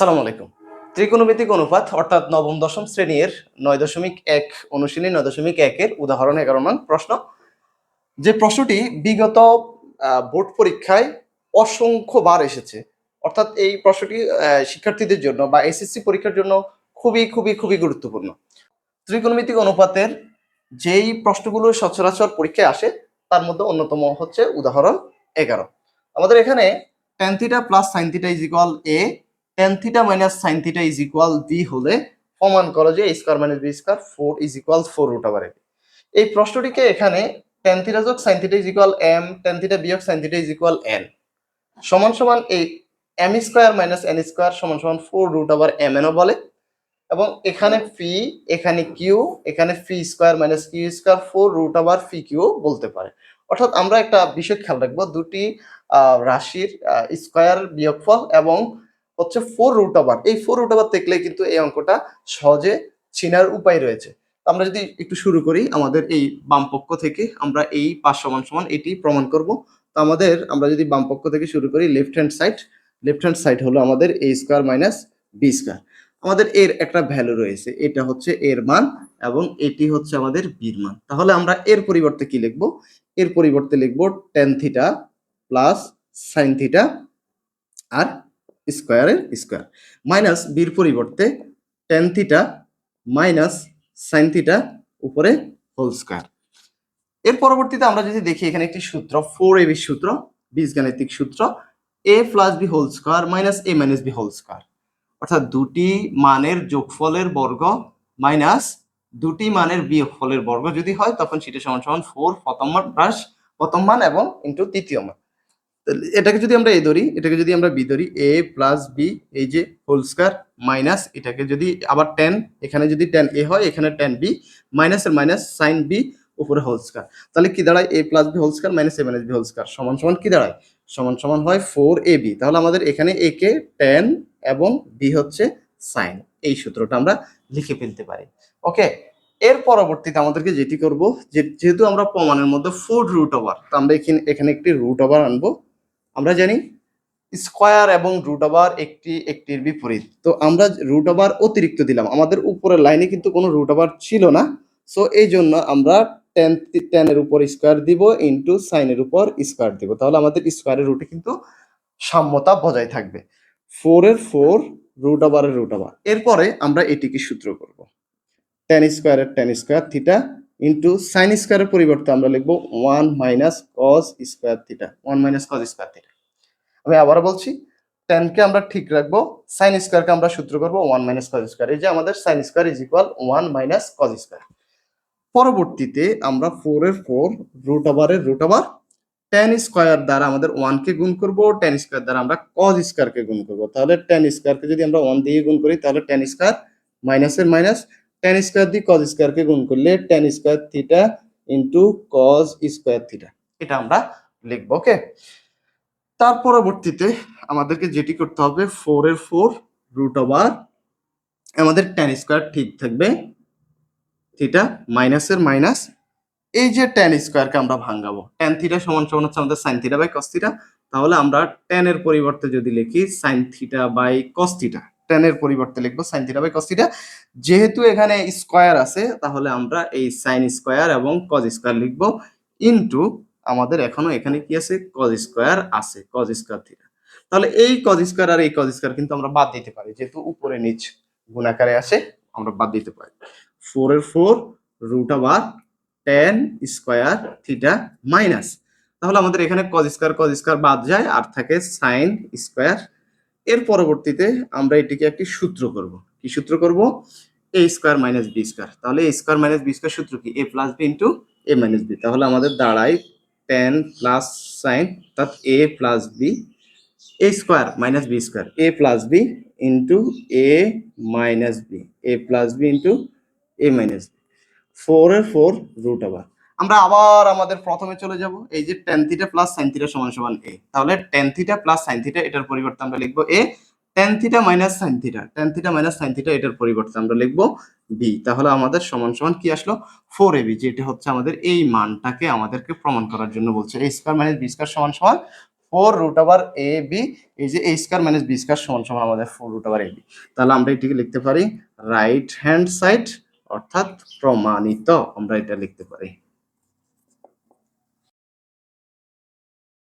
সালাম আলাইকুম। ত্রিকোণমিতিক অনুপাত অর্থাৎ নবম, দশম শ্রেণির নয় দশমিক এক অনুশীলনী, নয় দশমিক একের উদাহরণ, এগারো নং প্রশ্ন। যে প্রশ্নটি বিগত বোর্ড পরীক্ষায় অসংখ্যবার এসেছে। অর্থাৎ এই প্রশ্নটি শিক্ষার্থীদের জন্য বা এসএসসি পরীক্ষার জন্য খুবই খুবই খুবই গুরুত্বপূর্ণ। ত্রিকোণমিতিক অনুপাতের যেই প্রশ্নগুলো সচরাচর পরীক্ষায় আসে, তার মধ্যে অন্যতম হচ্ছে উদাহরণ এগারো। আমাদের এখানে tan theta plus sine theta is equal A tan theta minus sine theta is equal B হলে প্রমাণ করো যে square minus B square four is equal four root over এই প্রশ্নটিকে এখানে টেন থিটা যোগ sine theta is equal M tan theta বিয়োগ sine theta is equal N সমান সমান এই M square minus N square সমান সমান four root over M N বলে। এবং এখানে ফি এখানে কিউ এখানে phi square minus Q square four root over phi Q বলতে পারে। অর্থাৎ আমরা একটা বিষয় খেয়াল রাখব, দুটি রাশির স্কোয়ার বিয়োগফল এবং হচ্ছে ফোর রুট ওভার এই ফোর রুট ওভার দেখলে কিন্তু এই অঙ্কটা সহজে চিনার উপায় রয়েছে। আমরা যদি একটু শুরু করি আমাদের এই বামপক্ষ থেকে, আমরা এই পাঁচ সমান সমান এটি প্রমাণ করব। তো আমাদের, আমরা যদি বামপক্ষ থেকে শুরু করি left hand side left hand side হলো আমাদের A square minus B square আমাদের এর একটা ভ্যালু রয়েছে, এটা হচ্ছে এর মান এবং এটি হচ্ছে আমাদের বির মান। তাহলে আমরা এর পরিবর্তে কি লিখব? এর পরিবর্তে লিখব tan theta plus sine theta আর স্কোয়ারের স্কোয়ার। মাইনাস বির পরিবর্তে tan theta minus sine theta উপরে হোল স্কোয়ার এর পরবর্তীতে আমরা যদি দেখি এখানে একটি সূত্র ফোর এ বি সূত্র, বীজগাণিতিক সূত্র A plus B whole square minus A minus B whole square অর্থাৎ দুটি মানের যোগফলের বর্গ মাইনাস দুটি মানের বিয়োগফলের বর্গ যদি হয়, তখন সেটা সমান সমান ফোর প্রথম মান প্লাস প্রথম মান এবং ইন্টু তৃতীয় মান। এটাকে যদি আমরা এ ধরি, এটাকে যদি আমরা বি ধরি, এ প্লাস বি, এই যে হোল স্কোয়ার মাইনাস এটাকে যদি আবার টেন, এখানে যদি টেন এ হয়, এখানে টেন বি মাইনাসের মাইনাস সাইন বি উপরে হোল স্কোয়ার। তাহলে কি দাঁড়ায়? A plus B whole square minus A minus B whole square. সমান সমান কি দাঁড়ায়? সমান সমান হয় ফোর এ বি। তাহলে আমাদের এখানে এ কে টেন এবং বি হচ্ছে সাইন। এই সূত্রটা আমরা লিখে ফেলতে পারি। ওকে? এর পরবর্তীতে আমাদেরকে যেটি করব যেহেতু আমরা প্রমাণের মধ্যে ফোর রুট ওভার তো আমরা এখানে এখানে একটি রুট ওভার আনব। আমরা জানি স্কোয়ার এবং রুট ওভার একটি, একটির বিপরীত। তো আমরা রুট ওভার অতিরিক্ত দিলাম। আমাদের উপরের লাইনে কিন্তু কোনো রুট ওভার ছিল না। সো এই জন্য আমরা টেন টেনের উপর স্কোয়ার দিব ইন্টু সাইনের উপর স্কোয়ার দিব। তাহলে আমাদের স্কোয়ারের রুটে কিন্তু সাম্যতা বজায় থাকবে। ফোর এর ফোর রুট ওভারের রুট ওভার। এরপরে আমরা এটিকে সূত্র করব। টেন স্কোয়ারের tan square theta into sine স্কোয়ারের পরিবর্তে আমরা লিখব one minus cos square theta one minus cos square theta আমি আবার বলছি টেনকে আমরা ঠিক রাখব সাইন স্কোয়ারকে আমরা সূত্র করব ওয়ান মাইনাস কজ স্কোয়ার এই যে আমাদের sine square is equal one minus cos square পরবর্তীতে আমরা ফোর এর ফোর রুট ওভারের রুট ওভার টেন স্কোয়ার দ্বারা আমাদের ওয়ানকে গুণ করব টেন স্কোয়ার দ্বারা আমরা কজ স্কোয়ারকে গুণ করব। তাহলে টেন স্কোয়ারকে যদি আমরা ওয়ান দিয়ে গুণ করি, তাহলে টেন স্কোয়ার মাইনাসের মাইনাস টেন স্কোয়ার দিয়ে কজ স্কোয়ারকে গুণ করলে tan square theta into cos square theta এটা আমরা লিখব ওকে তার পরবর্তীতে আমাদেরকে যেটি করতে হবে ফোর এর ফোর রুট ওভার আমাদের টেন স্কোয়ার ঠিক থাকবে। থিটা মাইনাসের মাইনাস এই যে টেন স্কোয়ারকে আমরা ভাঙাবো টেন থিটা সমান সমান হচ্ছে আমাদের sine theta by cos theta তাহলে আমরা টেন এর পরিবর্তে যদি লিখি sine theta by cos theta tan এর পরিবর্তে লিখব sine theta by cos theta যেহেতু এখানে স্কোয়ার আছে, তাহলে আমরা এই সাইন স্কোয়ার এবং কজ স্কোয়ার লিখব ইনটু আমাদের এখনও এখানে কি আছে? কজ স্কোয়ার আছে কজ স্কোয়ার থিটা তাহলে এই কজ স্কোয়ার আর এই কজ স্কোয়ার কিন্তু আমরা বাদ দিতে পারি। যেহেতু উপরে নিচ গুণাকারে আসে আমরা বাদ দিতে পারি। ফোর এর ফোর রুট আবার টেন স্কোয়ার থিটা মাইনাস তাহলে আমাদের এখানে কজ স্কোয়ার কজ স্কোয়ার বাদ যায়, আর থাকে সাইন স্কোয়ার এর পরবর্তীতে আমরা এটিকে একটি সূত্র করব। কি সূত্র করব? A square minus B square তাহলে A square minus B square সূত্র কি? A plus B into A minus B তাহলে আমাদের দাঁড়ায় টেন প্লাস সাইন অর্থাৎ A plus B A square minus B square A plus B into A minus B A plus B into A minus B four এর four root আবার আমরা আবার আমাদের প্রথমে চলে যাব, এই যে tan theta plus sine theta সমান সমান এ তাহলে tan theta plus sine theta এটার পরিবর্তে আমরা লিখব A tan theta minus sine theta tan theta minus sine theta এটার পরিবর্তে আমরা লিখব বি তাহলে আমাদের সমান সমান কি আসলো? ফোর এ বি যেটা হচ্ছে আমাদের এই মানটাকে আমাদেরকে প্রমাণ করার জন্য বলছে। A square minus B square সমান সমান four root over A B এই যে A square minus B square সমান সমান আমাদের four root over A B তাহলে আমরা এটিকে লিখতে পারি রাইট হ্যান্ড সাইড অর্থাৎ প্রমাণিত, আমরা এটা লিখতে পারি।